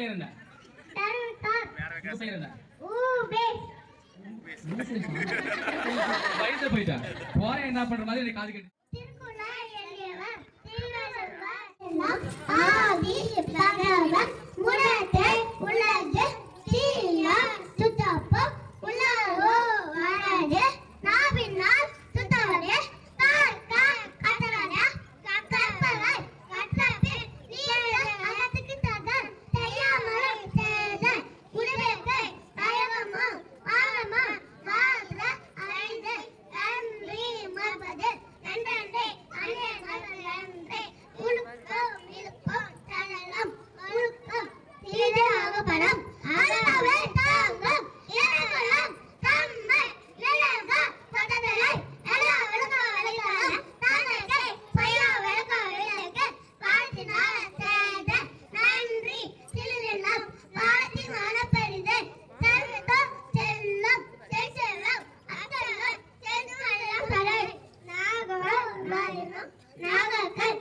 பேர் என்ன? வயசு போயிட்டா? போறேன் என்ன பண்ற மாதிரி காது கேட்டு はい。